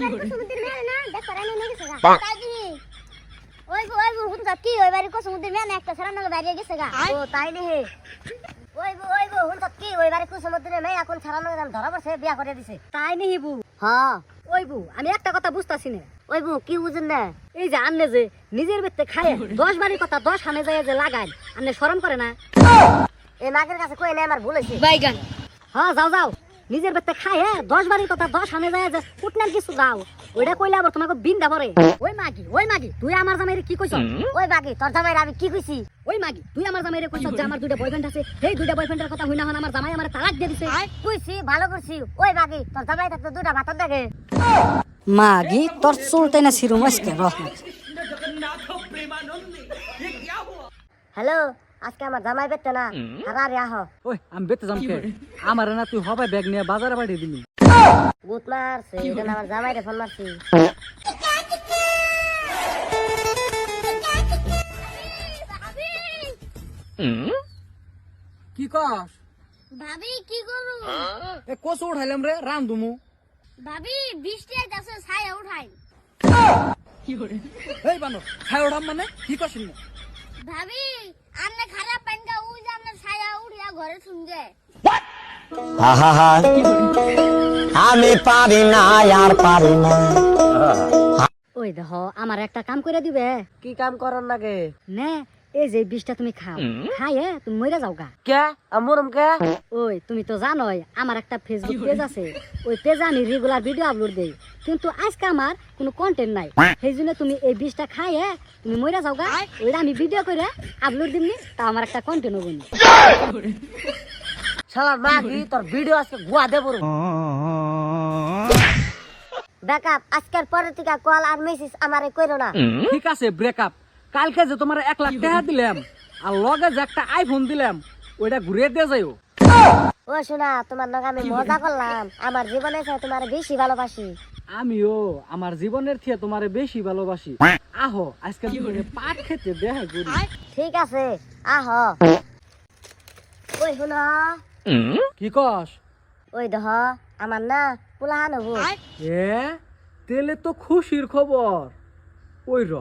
সমুদ্রের না দেখ নিয়ে গেছে গা। কি কো সমুদ্রের একটা বাইরে গেছে গা। ও তাই নি কি সমুদ্রের এখন ধরা বিয়া করে দিছে। তাই নি হিবু। হ্যাঁ। বু আমি একটা কথা বুঝতাছি না। কি বুঝেন না? এই যে আন্নে যে নিজের বেতে খায় দশ বাড়ির কথা দশ হামে যায় যে লাগায় আন্নে শরম করে না। এই মাগের কাছে কই না আমার ভুল হইছে? বাইগান। হ্যাঁ যাও যাও। নিজের বেতে খায় হ্যাঁ? দশ বাড়ির কথা দশ হামে যায় যে কুটনার কিছু দাও। ওইটা কইলে আবার তোমাকে বিন্দা ভরে ওই মাগি ওই মাগি তুই আমার জামাইরে কি কইছ? ওই বাকি তোর জামাইরা আমি কি কইছি? ওই মাগি তুই আমার জামাইরে কইছ যে আমার দুইটা বয়ফ্রেন্ড আছে। এই দুইটা বয়ফ্রেন্ডের কথা হই না হন আমার জামাই আমার তালাক দিয়ে দিছে। কইছি ভালো করছি। ওই বাকি তোর জামাই তো দুটা ভাত দেখে মাগি তোর চুলতে না সিরুম আজকে রহ হ্যালো আজকে আমার জামাই বেতে না। হারা রে আহ। ওই আমি বেতে যাম কে? আমার না তুই হবে ব্যাগ নিয়ে বাজারে পাঠিয়ে দিলি। গুত মারছে এটা না আমার জামাই রে ফোন মারছি। কি কস? ভাবি কি করু এ কচু উঠাইলাম রে রাম দুমু ভাবি বৃষ্টি আইতাছে ছায়া উঠাই। এই বানো খাই ওঠাম মানে? কি করছিস না ভাবি আন্নে খারাপ পাইন্দা উই আমনে ছায়া উড়িয়া ঘরে শুনগে আহা আমি পারি না আর পারি না ওই দেখো আমার একটা কাম করে দিবে। কি কাম করার লাগে? নে এই যে বিষটা তুমি খাও। খাইয়ে তুমি মরে যাও গা। কে? আমরম কে? ওই তুমি তো জানোই আমার একটা ফেসবুক পেজ আছে। ওই পেজে আমি রেগুলার ভিডিও আপলোড দেই। কিন্তু আজকে আমার কোনো কন্টেন্ট নাই। সেই জন্য তুমি এই বিষটা খাইয়ে তুমি মরে যাও গা। ওইটা আমি ভিডিও করে আপলোড দিমনি তা আমার একটা কন্টেন্ট হব। শালার মাগি তোর ভিডিও আজকে গুয়া দেব ব্যাকআপ আজকের পরে থেকে কল আর মেসেজ আমারে কইরো না। ঠিক আছে ব্রেকআপ কালকে যে তোমার এক লাখ টাকা দিলাম আর লগে যে একটা আইফোন দিলাম ওইটা ঘুরিয়ে দিয়ে যাইও। ও শোনা তোমার লগে আমি মজা করলাম। আমার জীবনে তোমার বেশি ভালোবাসি। আমিও আমার জীবনের থেকে তোমারে বেশি ভালোবাসি। আহো আজকে পাট খেতে দেখা করি। ঠিক আছে আহ। ওই শুনো কি কস? ওই দেহ আমার না পুলাহান হব এ তেলে তো খুশির খবর। ওই র।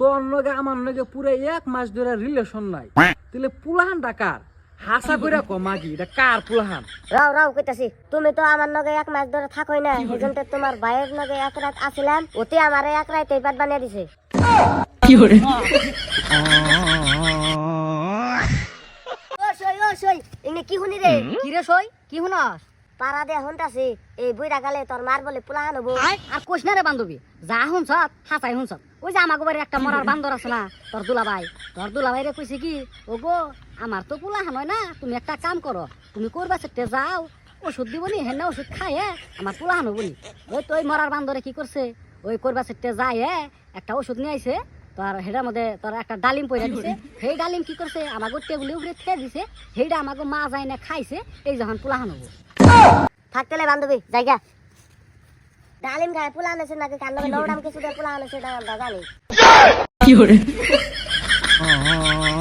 তোর নগে আমার নগে পুরো এক মাস ধরে রিলেশন নাই। তেলে পুলাহান ডাকার হাসা করে ক মাগি এটা কার পুলাহান? রাও রাও কইতাছি তুমি তো আমার লগে এক মাস ধরে থাকোই না সেজন্য তোমার ভাইয়ের লগে এক রাত আসিলাম ওতে আমারে এক রাত এই পাট বানিয়ে দিছে। ও সই ও সই ইনে কি শুনি রে? কি রে সই? কি শুনস? পাড়া দে শুনতাছি এই বুইরা গালে তোর মার বলে পুলাহান হব আর কোশ না রে বান্ধবী, যা শুনছ হাসাই শুনছ ওই যে আমাকে বাড়ি একটা মরার বান্দর আছে না, তোর দুলাভাই তোর দুলাভাই রে কইছে কি গো আমার তো পোলা হয় না, তুমি একটা কাম করো, তুমি করবা সেটে যাও, ওষুধ দিবনি হেন ওষুধ খায় আমার পোলা হবনি ওই তো ওই মরার বান্দরে কি করছে, ওই করবা সেটে যায় একটা ওষুধ নিয়ে আইছে তোর হেটার মধ্যে তার একটা ডালিম পয়সা দিছে। সেই ডালিম কি করছে? আমাকে টেবিলে উপরে খেয়ে দিছে। সেইটা আমাকে মা যায় না খাইছে। এই যখন পোলা হব। থাকতেলে বান্ধবী জায়গা ডালিম খায় পোলা আনেছে নাকি? কান লগে লৌডাম কিছু দিয়ে পোলা আনেছে জানি